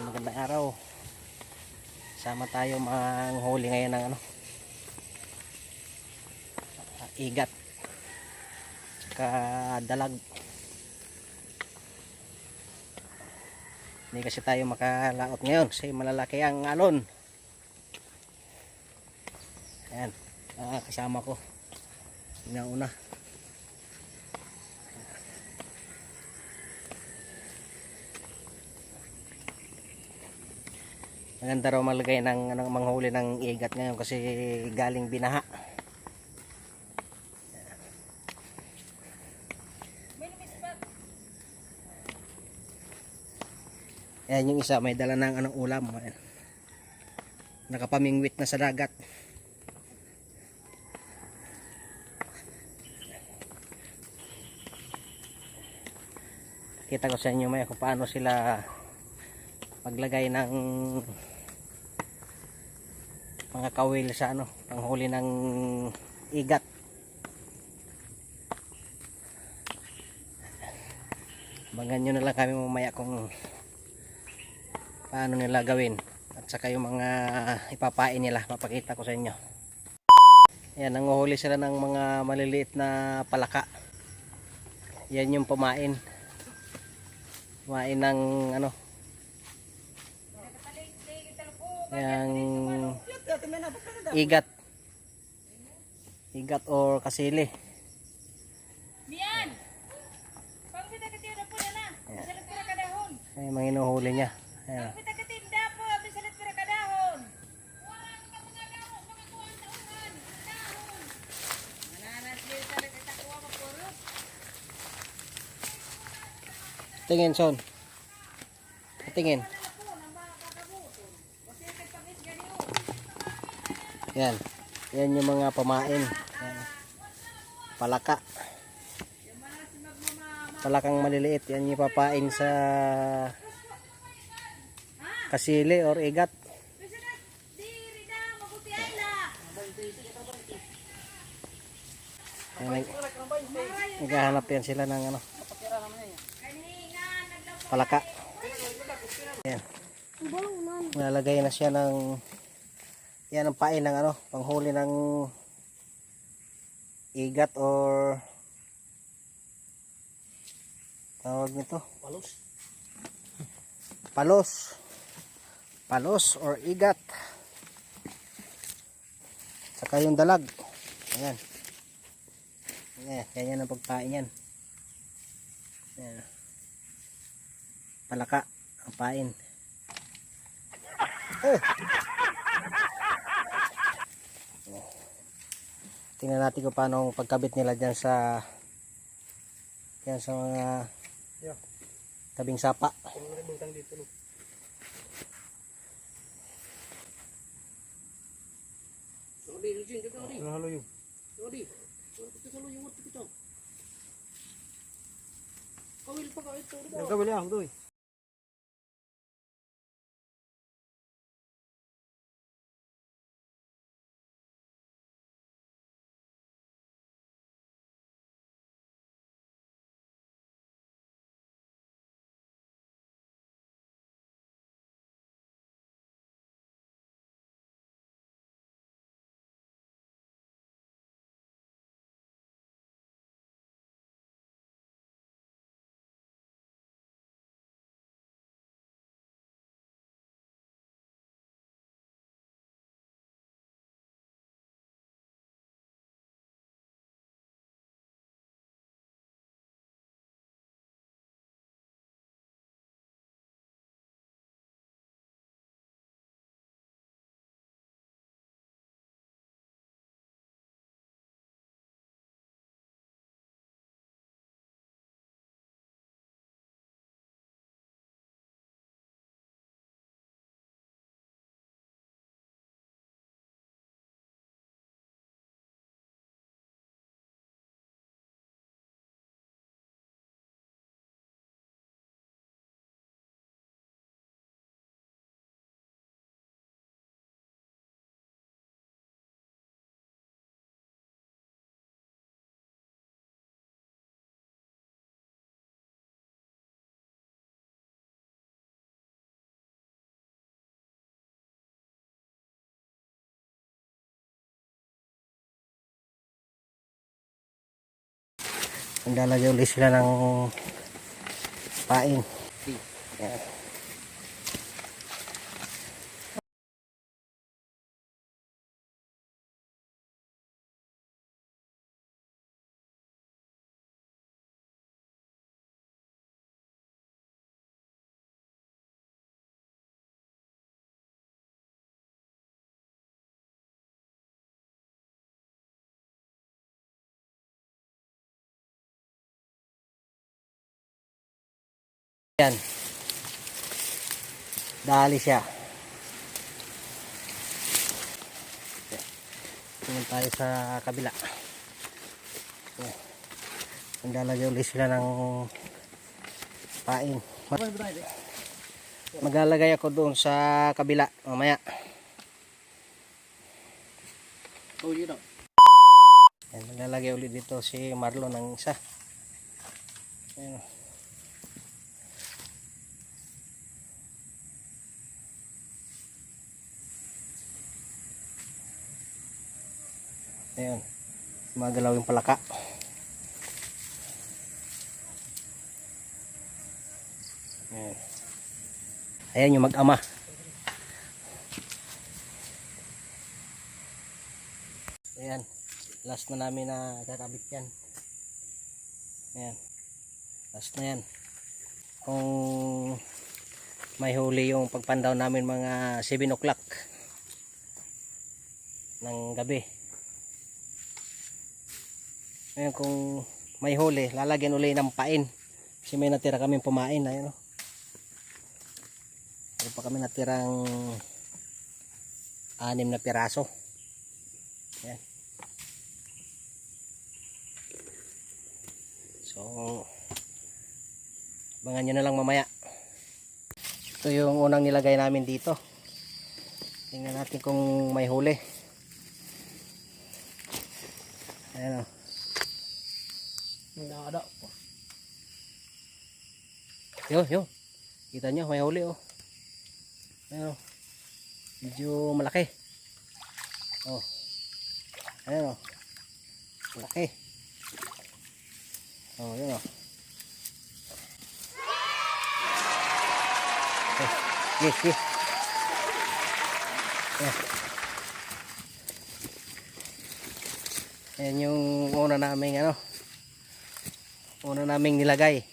Ayan, magandang araw. Sama tayo manghuli ngayon ng ano. Igat. Tsaka dalag. Hindi kasi tayo makalaot ngayon kasi malalaki ang alon. Ayan, ah, kasama ko. Una-una. Maganda raw malagay ng, ng manghuli ng igat ngayon kasi galing binaha Ayan yung isa, may dala ng anong ulam. Ayan. Nakapamingwit na sa dagat. Kita ko sa inyo may kung paano sila maglagay ng mga kawil sa ano, panghuli ng igat. Bangan nyo na lang kami mamaya kung paano nila gawin. At saka yung mga ipapain nila papakita ko sa inyo. Yan nanguhuli sila ng mga maliliit na palaka. Yan yung pamain pamain ng ano yung igat. Igat or kasili. Ay mga inuhuli niya Ayan. Pag kita katinda yan. Yan yung mga pamain. Yan. palaka. Palakang maliliit. Yan yung papain sa kasili or igat. Yan, nag- naghahanap yan sila ng ano. Palaka. Yan. Lalagay na siya ng yan ang pain ng ano panghuli ng igat or tawag nito? Palos. Palos. Palos or igat. Saka yung dalag. Ayan. Ayan ganyan ang pagpain yan. Ayan. Palaka ang pain. Eh tingnan natin kung paano ang pagkabit nila dyan sa yan sa mga tabing sapa. Nagkabili ako doy. Naglalagay ulit sila ng pain. Yan. Yan. Dali siya. Tingnan tayo sa kabila. Yan. Naglalagay ulit sila ng pain. Maglalagay ako doon sa kabila mamaya. Oh, you know. Yan, maglalagay ulit dito si Marlon ng isa. Ayan. Ayan. Magalaw yung palaka. Ayan. Ayan yung mag-ama. Ayan. Last na namin na kakabit yan. Ayan. Last na yan. Kung may huli yung pagpandaw namin mga 7 o'clock ng gabi. Ngayon kung may huli, lalagyan uli ng pain. Kasi may natira kaming pumain. Ayun o. Meron pa kami natirang anim na piraso. Ayan. So, abangan nyo na lang mamaya. Ito yung unang nilagay namin dito. Tingnan natin kung may huli. Ayan o. Nada. Yo, yo. Kita nyo, may huli oh. Ayan o. Medyo malaki. Oh. Ayan o. Malaki. Oh, yun o. Eh, eh, eh. Ayan. Ayan yung una naming ano. Una naming nilagay.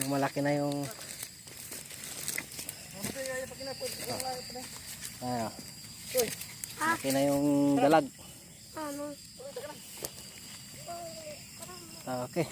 Yung malaki na yung Ah. Malaki na yung dalag. Ah, Okay.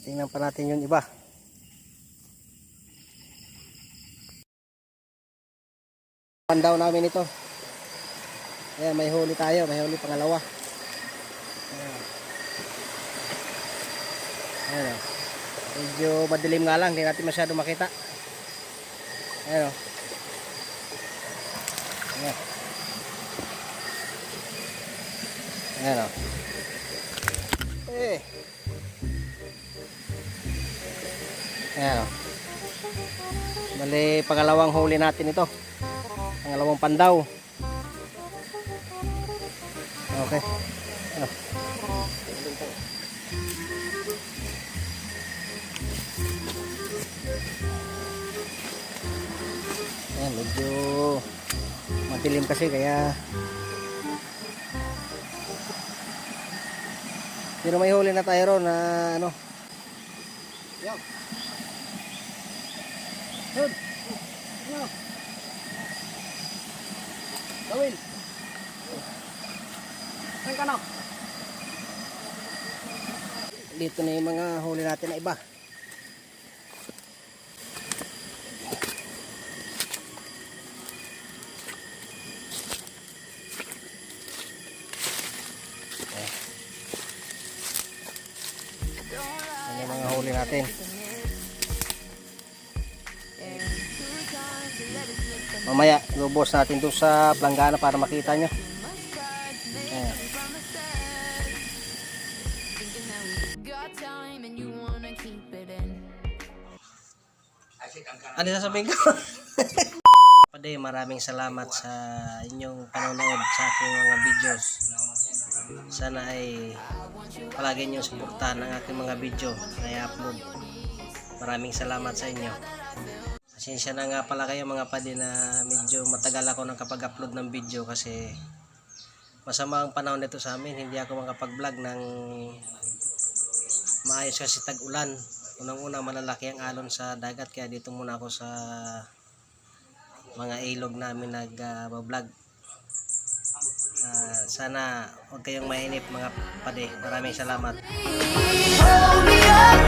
Tingnan pa natin yung iba. Pandaw namin ito. Ayan, may huli tayo. May huli pangalawa. Ayan o. Medyo madilim nga lang. Hindi natin masyado makita. Ayan o. Ayan. Ayan o. Eh. Ayan o. Bali, pangalawang huli natin ito. Pangalawang pandaw. Okay. Ayan, medyo madilim kasi kaya pero may huli na tayo ron na ano. Yun. Ano? Gawin. Saan ka na? dito na yung mga huli natin na iba Yan yung mga huli natin. Mamaya, lubos natin doon sa planggana para makita nyo. Ayan. Ano sasabihin ko? Pade, maraming salamat sa inyong panonood sa aking mga videos. Sana ay palagi nyo suportahan ang aking mga video na i-upload. Maraming salamat sa inyo. Pasensya na nga pala kayo mga padi na medyo matagal ako nang kapag-upload ng video kasi masama ang panahon nito sa amin. Hindi ako makapag-vlog ng maayos kasi tag-ulan. Unang-una malalaki ang alon sa dagat kaya dito muna ako sa mga ilog namin nag-vlog. Sana huwag kayong mainip mga pade. Maraming salamat. Hold me up,